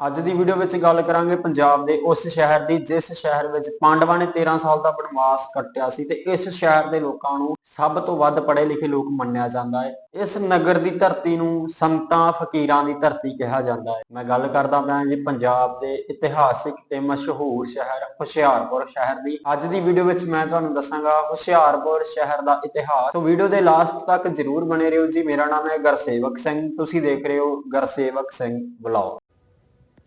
ਅੱਜ ਦੀ ਵੀਡੀਓ ਵਿੱਚ ਗੱਲ ਕਰਾਂਗੇ ਪੰਜਾਬ ਦੇ ਉਸ ਸ਼ਹਿਰ ਦੀ, ਜਿਸ ਸ਼ਹਿਰ ਵਿੱਚ ਪਾਂਡਵਾਂ ਨੇ 13 ਸਾਲ ਦਾ ਬਨਵਾਸ ਕੱਟਿਆ ਸੀ ਤੇ ਇਸ ਸ਼ਹਿਰ ਦੇ ਲੋਕਾਂ ਨੂੰ ਸਭ ਤੋਂ ਵੱਧ ਪੜ੍ਹੇ ਲਿਖੇ ਲੋਕ ਮੰਨਿਆ ਜਾਂਦਾ ਹੈ। ਇਸ ਨਗਰ ਦੀ ਧਰਤੀ ਨੂੰ ਸੰਤਾਂ ਫਕੀਰਾਂ ਦੀ ਧਰਤੀ ਕਿਹਾ ਜਾਂਦਾ ਹੈ। ਮੈਂ ਗੱਲ ਕਰਦਾ ਪਿਆ ਜੀ ਪੰਜਾਬ ਦੇ ਇਤਿਹਾਸਿਕ ਤੇ ਮਸ਼ਹੂਰ ਸ਼ਹਿਰ ਹੁਸ਼ਿਆਰਪੁਰ ਸ਼ਹਿਰ ਦੀ। ਅੱਜ ਦੀ ਵੀਡੀਓ ਵਿੱਚ ਮੈਂ ਤੁਹਾਨੂੰ ਦੱਸਾਂਗਾ ਹੁਸ਼ਿਆਰਪੁਰ ਸ਼ਹਿਰ ਦਾ ਇਤਿਹਾਸ। ਸੋ ਵੀਡੀਓ ਦੇ ਲਾਸਟ ਤੱਕ ਜਰੂਰ ਬਣੇ ਰਹੋ ਜੀ। ਮੇਰਾ ਨਾਮ ਹੈ ਗਰਸੇਵਕ ਸਿੰਘ। ਤੁਸੀਂ ਦੇਖ ਰਹੇ ਹੋ ਗਰਸੇਵਕ ਸਿੰਘ ਬਲੌਗ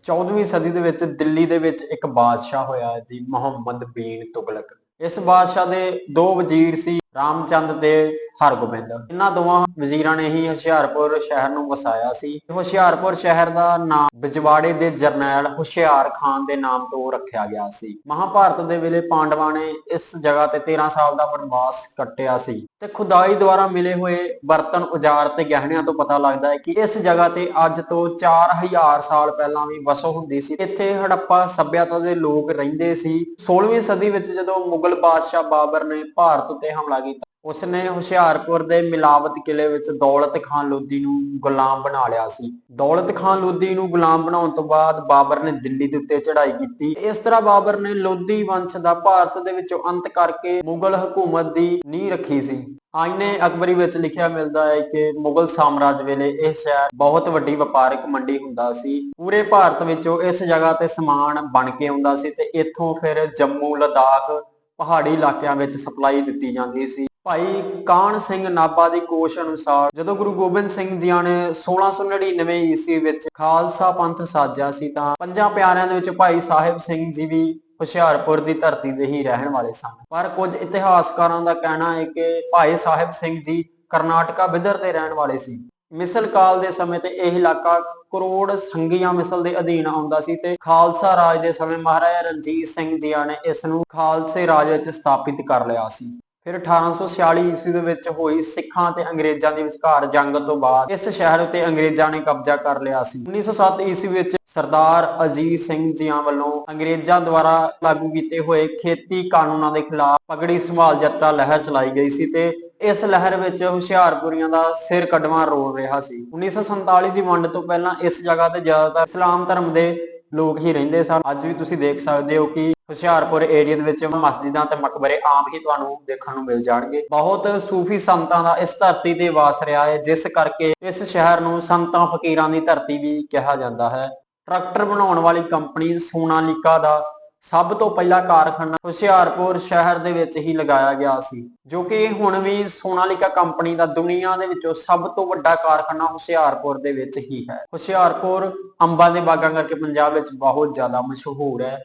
14ਵੀਂ ਸਦੀ ਦੇ ਵਿੱਚ ਦਿੱਲੀ ਦੇ ਵਿੱਚ ਇੱਕ ਬਾਦਸ਼ਾਹ ਹੋਇਆ ਜੀ, ਮੁਹੰਮਦ ਬੀਨ ਤੁਗਲਕ। ਇਸ ਬਾਦਸ਼ਾਹ ਦੇ ਦੋ ਵਜ਼ੀਰ ਸੀ, ਰਾਮਚੰਦ ਤੇ ਹਰਗੋਬਿੰਦ ਇਹਨਾਂ ਦੋਵਾਂ ਵਜ਼ੀਰਾਂ ਨੇ ਹੀ ਹੁਸ਼ਿਆਰਪੁਰ ਸ਼ਹਿਰ ਨੂੰ ਵਸਾਇਆ ਸੀ। ਹੁਸ਼ਿਆਰਪੁਰ ਸ਼ਹਿਰ ਦਾ ਨਾਮ ਬਿਜਵਾੜੇ ਦੇ ਜਰਨੈਲ ਹੁਸ਼ਿਆਰ ਖਾਨ ਦੇ ਨਾਮ ਤੋਂ ਰੱਖਿਆ ਗਿਆ ਸੀ। ਮਹਾਭਾਰਤ ਦੇ ਵੇਲੇ ਪਾਂਡਵਾਂ ਨੇ ਇਸ ਜਗ੍ਹਾ ਤੇ 13 ਸਾਲ ਦਾ ਵਨਵਾਸ ਕੱਟਿਆ ਸੀ। ਤੇ ਖੁਦਾਈ ਦੁਆਰਾ ਮਿਲੇ ਹੋਏ ਬਰਤਨ ਉਜਾਰ ਤੇ ਗਹਿਣਿਆਂ ਤੋਂ ਪਤਾ ਲੱਗਦਾ ਹੈ ਕਿ ਇਸ ਜਗ੍ਹਾ ਤੇ ਅੱਜ ਤੋਂ 4000 ਸਾਲ ਪਹਿਲਾਂ ਵੀ ਵਸੋਂ ਹੁੰਦੀ ਸੀ। ਇੱਥੇ ਹੜੱਪਾ ਸੱਭਿਅਤਾ ਦੇ ਲੋਕ ਰਹਿੰਦੇ ਸੀ। 16ਵੀਂ ਸਦੀ ਵਿੱਚ ਜਦੋਂ ਮੁਗਲ ਬਾਦਸ਼ਾਹ ਬਾਬਰ ਨੇ ਭਾਰਤ ਉੱਤੇ ਹਮਲਾ ਕੀਤਾ ਉਸਨੇ ਹੁਸ਼ਿਆਰਪੁਰ ਦੇ ਮਿਲਾਵਤ ਕਿਲੇ ਵਿੱਚ ਦੌਲਤ ਖਾਨ ਲੋਧੀ ਨੂੰ ਗੁਲਾਮ ਬਣਾ ਲਿਆ ਸੀ। ਦੌਲਤ ਖਾਨ ਲੋਧੀ ਨੂੰ ਗੁਲਾਮ ਬਣਾਉਣ ਤੋਂ ਬਾਅਦ ਬਾਬਰ ਨੇ ਦਿੱਲੀ ਦੇ ਉੱਤੇ ਚੜ੍ਹਾਈ ਕੀਤੀ। ਇਸ ਤਰ੍ਹਾਂ ਬਾਬਰ ਨੇ ਲੋਧੀ ਵੰਸ਼ ਦਾ ਭਾਰਤ ਦੇ ਵਿੱਚੋਂ ਅੰਤ ਕਰਕੇ ਮੁਗਲ ਹਕੂਮਤ ਦੀ ਨੀਂਹ ਰੱਖੀ ਸੀ। ਆਇਨੇ ਅਕਬਰੀ ਵਿੱਚ ਲਿਖਿਆ ਮਿਲਦਾ ਹੈ ਕਿ ਮੁਗਲ ਸਾਮਰਾਜ ਵੇਲੇ ਇਹ ਸ਼ਹਿਰ ਬਹੁਤ ਵੱਡੀ ਵਪਾਰਕ ਮੰਡੀ ਹੁੰਦਾ ਸੀ। ਪੂਰੇ ਭਾਰਤ ਵਿੱਚੋਂ ਇਸ ਜਗ੍ਹਾ ਤੇ ਸਮਾਨ ਬਣ ਕੇ ਆਉਂਦਾ ਸੀ ਤੇ ਇੱਥੋਂ ਫਿਰ ਜੰਮੂ, ਲਦਾਖ ਪਹਾੜੀ ਇਲਾਕਿਆਂ ਵਿੱਚ ਸਪਲਾਈ ਦਿੱਤੀ ਜਾਂਦੀ ਸੀ। ਭਾਈ ਕਾਨ ਸਿੰਘ ਨਾਭਾ ਦੀ ਕੋਸ਼ ਅਨੁਸਾਰ ਜਦੋਂ ਗੁਰੂ ਗੋਬਿੰਦ ਸਿੰਘ ਜੀ ਨੇ 1699 ਈਸਵੀ ਵਿੱਚ ਖਾਲਸਾ ਪੰਥ ਸਾਜਿਆ ਸੀ ਤਾਂ ਪੰਜਾਂ ਪਿਆਰਿਆਂ ਦੇ ਵਿੱਚ ਭਾਈ ਸਾਹਿਬ ਸਿੰਘ ਜੀ ਵੀ ਹੁਸ਼ਿਆਰਪੁਰ ਦੀ ਧਰਤੀ ਦੇ ਹੀ ਰਹਿਣ ਵਾਲੇ ਸਨ। ਪਰ ਕੁਝ ਇਤਿਹਾਸਕਾਰਾਂ ਦਾ ਕਹਿਣਾ ਹੈ ਕਿ ਭਾਈ ਸਾਹਿਬ ਸਿੰਘ ਜੀ ਕਰਨਾਟਕਾ ਬਿਦਰ ਦੇ ਰਹਿਣ ਵਾਲੇ ਸੀ। ਮਿਸਲ ਕਾਲ ਦੇ ਸਮੇਂ ਤੇ ਇਹ ਇਲਾਕਾ ਕਰੋੜ ਸੰਗੀਆਂ ਮਿਸਲ ਦੇ ਅਧੀਨ ਆਉਂਦਾ ਸੀ ਤੇ ਖਾਲਸਾ ਰਾਜ ਦੇ ਸਮੇਂ ਮਹਾਰਾਜਾ ਰਣਜੀਤ ਸਿੰਘ ਜੀ ਨੇ ਇਸ ਨੂੰ ਖਾਲਸੇ ਰਾਜ ਵਿੱਚ ਸਥਾਪਿਤ ਕਰ ਲਿਆ ਸੀ। ਫਿਰ 1846 ਈਸਵੀ ਦੇ ਵਿੱਚ ਹੋਈ ਸਿੱਖਾਂ ਤੇ ਅੰਗਰੇਜ਼ਾਂ ਦੇ ਵਿਚਕਾਰ ਜੰਗ ਤੋਂ ਬਾਅਦ ਇਸ ਸ਼ਹਿਰ ਉੱਤੇ ਅੰਗਰੇਜ਼ਾਂ ਨੇ ਕਬਜ਼ਾ ਕਰ ਲਿਆ ਸੀ। 1907 ਈਸਵੀ ਵਿੱਚ ਸਰਦਾਰ ਅਜੀਤ ਸਿੰਘ ਜੀਆਂ ਵੱਲੋਂ ਅੰਗਰੇਜ਼ਾਂ ਦੁਆਰਾ ਲਾਗੂ ਕੀਤੇ ਹੋਏ ਖੇਤੀ ਕਾਨੂੰਨਾਂ ਦੇ ਖਿਲਾਫ ਪਗੜੀ ਸੰਭਾਲ ਜੱਟਾ ਲਹਿਰ ਚਲਾਈ ਗਈ ਸੀ ਤੇ ਇਸ ਲਹਿਰ ਵਿੱਚ ਹੁਸ਼ਿਆਰਪੁਰੀਆਂ ਦਾ ਸਿਰ ਕੱਢਵਾਂ ਰੋਲ ਰਿਹਾ ਸੀ। 1947 ਦੀ ਵੰਡ ਤੋਂ ਪਹਿਲਾਂ ਇਸ ਜਗ੍ਹਾ ਤੇ ਜ਼ਿਆਦਾਤਰ ਇਸਲਾਮ ਧਰਮ ਦੇ ਲੋਕ ਹੀ ਰਹਿੰਦੇ ਸਨ। ਅੱਜ ਵੀ ਤੁਸੀਂ ਦੇਖ ਸਕਦੇ ਹੋ ਕਿ ਹੁਸ਼ਿਆਰਪੁਰ ਏਰੀਆ ਦੇ ਵਿੱਚ ਮਸਜਿਦਾਂ ਤੇ ਮਕਬਰੇ ਆਮ ਹੀ ਤੁਹਾਨੂੰ ਦੇਖਣ ਨੂੰ ਮਿਲ ਜਾਣਗੇ। ਬਹੁਤ ਸੂਫੀ ਸੰਤਾਂ ਦਾ ਇਸ ਧਰਤੀ ਤੇ ਵਾਸ ਰਿਹਾ ਹੈ, ਜਿਸ ਕਰਕੇ ਇਸ ਸ਼ਹਿਰ ਨੂੰ ਸੰਤਾਂ ਫਕੀਰਾਂ ਦੀ ਧਰਤੀ ਵੀ ਕਿਹਾ ਜਾਂਦਾ ਹੈ। ਟਰੈਕਟਰ ਬਣਾਉਣ ਵਾਲੀ ਕੰਪਨੀ ਸੋਨਾਲੀਕਾ ਦਾ ਸਭ ਤੋਂ ਪਹਿਲਾ ਕਾਰਖਾਨਾ ਹੁਸ਼ਿਆਰਪੁਰ ਸ਼ਹਿਰ ਦੇ ਵਿੱਚ ਹੀ ਲਗਾਇਆ ਗਿਆ ਸੀ, ਜੋ ਕਿ ਹੁਣ ਵੀ ਸੋਨਾਲੀਕਾ ਕੰਪਨੀ ਦਾ ਦੁਨੀਆ ਦੇ ਵਿੱਚੋਂ ਸਭ ਤੋਂ ਵੱਡਾ ਕਾਰਖਾਨਾ ਹੁਸ਼ਿਆਰਪੁਰ ਦੇ ਵਿੱਚ ਹੀ ਹੈ। ਹੁਸ਼ਿਆਰਪੁਰ ਅੰਬਾਂ ਦੇ ਬਾਗਾਂ ਕਰਕੇ ਪੰਜਾਬ ਵਿੱਚ ਬਹੁਤ ਜ਼ਿਆਦਾ ਮਸ਼ਹੂਰ ਹੈ।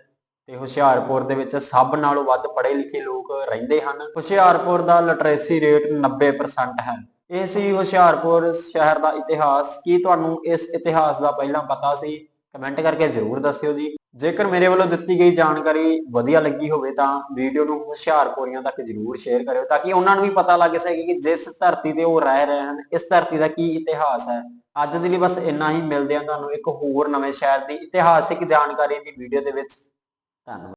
ਤੇ ਹੁਸ਼ਿਆਰਪੁਰ ਦੇ ਵਿੱਚ ਸਭ ਨਾਲੋਂ ਵੱਧ ਪੜ੍ਹੇ ਲਿਖੇ ਲੋਕ ਰਹਿੰਦੇ ਹਨ। ਹੁਸ਼ਿਆਰਪੁਰ ਦਾ ਲਿਟਰੇਸੀ ਰੇਟ 90% ਹੈ। ਇਹ ਸੀ ਹੁਸ਼ਿਆਰਪੁਰ ਸ਼ਹਿਰ ਦਾ ਇਤਿਹਾਸ। ਕੀ ਤੁਹਾਨੂੰ ਇਸ ਇਤਿਹਾਸ ਦਾ ਪਹਿਲਾਂ ਪਤਾ ਸੀ? ਕਮੈਂਟ ਕਰਕੇ ਜਰੂਰ ਦੱਸਿਓ ਜੀ। ਜੇਕਰ ਮੇਰੇ ਵੱਲੋਂ ਦਿੱਤੀ ਗਈ ਜਾਣਕਾਰੀ ਵਧੀਆ ਲੱਗੀ ਹੋਵੇ ਤਾਂ ਵੀਡੀਓ ਨੂੰ ਹੁਸ਼ਿਆਰਪੁਰੀਆਂ ਤੱਕ ਜਰੂਰ ਸ਼ੇਅਰ ਕਰਿਓ ਤਾਂ ਕਿ ਉਹਨਾਂ ਨੂੰ ਵੀ ਪਤਾ ਲੱਗ ਸਕੇ ਕਿ ਜਿਸ ਧਰਤੀ ਤੇ ਉਹ ਰਹਿ ਰਹੇ ਹਨ, ਇਸ ਧਰਤੀ ਦਾ ਕੀ ਇਤਿਹਾਸ ਹੈ। ਅੱਜ ਦੇ ਲਈ ਬਸ ਇੰਨਾ ਹੀ। ਮਿਲਦੇ ਆ ਤੁਹਾਨੂੰ ਇੱਕ ਹੋਰ ਨਵੇਂ ਸ਼ਹਿਰ ਦੀ ਇਤਿਹਾਸਿਕ ਜਾਣਕਾਰੀ ਦੀ ਵੀਡੀਓ ਦੇ ਵਿੱਚ। ਧੰਨਵਾਦ